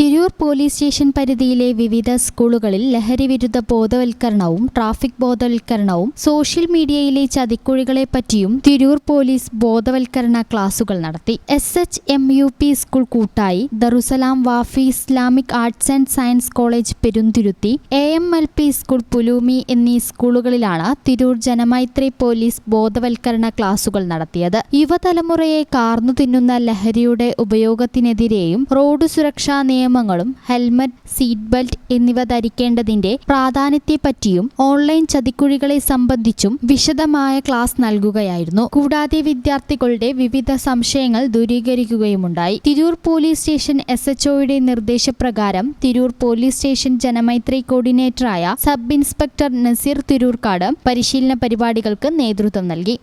Tirur police station പരിധിയിലെ വിവിധ സ്കൂളുകളിൽ ലഹരിവിരുദ്ധ ബോധവൽക്കരണവും ട്രാഫിക് ബോധവൽക്കരണവും സോഷ്യൽ മീഡിയയിലെ ചതിക്കുഴികളെ പറ്റിയും തിരൂർ പോലീസ് ബോധവൽക്കരണ ക്ലാസുകൾ നടത്തി. S H M U P school കൂട്ടായി Darussalam Wafi Islamic arts and science college Perunthiruthi A M L P school പുലൂമി എന്നീ സ്കൂളുകളിലാണ് തിരൂർ ജനമൈത്രി പോലീസ് ബോധവൽക്കരണ ക്ലാസുകൾ നടത്തിയത്. യുവതലമുറയെ കാർന്നു തിന്നുന്ന ലഹരിയുടെ ഉപയോഗത്തിനെതിരെയും റോഡ് സുരക്ഷാ നിയമങ്ങളും ഹെൽമറ്റ് സീറ്റ് ബെൽറ്റ് എന്നിവ ധരിക്കേണ്ടതിന്റെ പ്രാധാന്യത്തെപ്പറ്റിയും ഓൺലൈൻ ചതിക്കുഴികളെ സംബന്ധിച്ചും വിശദമായ ക്ലാസ് നൽകുകയായിരുന്നു. കൂടാതെ വിദ്യാർത്ഥികളുടെ വിവിധ സംശയങ്ങൾ ദൂരീകരിക്കുകയുമുണ്ടായി. തിരൂർ പോലീസ് സ്റ്റേഷൻ എസ് എച്ച്ഒയുടെ നിർദ്ദേശപ്രകാരം തിരൂർ പോലീസ് സ്റ്റേഷൻ ജനമൈത്രി കോർഡിനേറ്ററായ സബ് ഇൻസ്പെക്ടർ നസീർ തിരൂർക്കാട് പരിശീലന പരിപാടികൾക്ക് നേതൃത്വം നൽകി.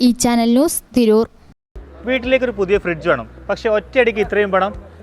ഈ ചാനൽ ന്യൂസ് തിരൂർ. വീട്ടിലേക്ക് ഒരു പുതിയ ഫ്രിഡ്ജ് വേണം. പക്ഷേ ഒറ്റയടിക്ക് ഇത്രയും പണം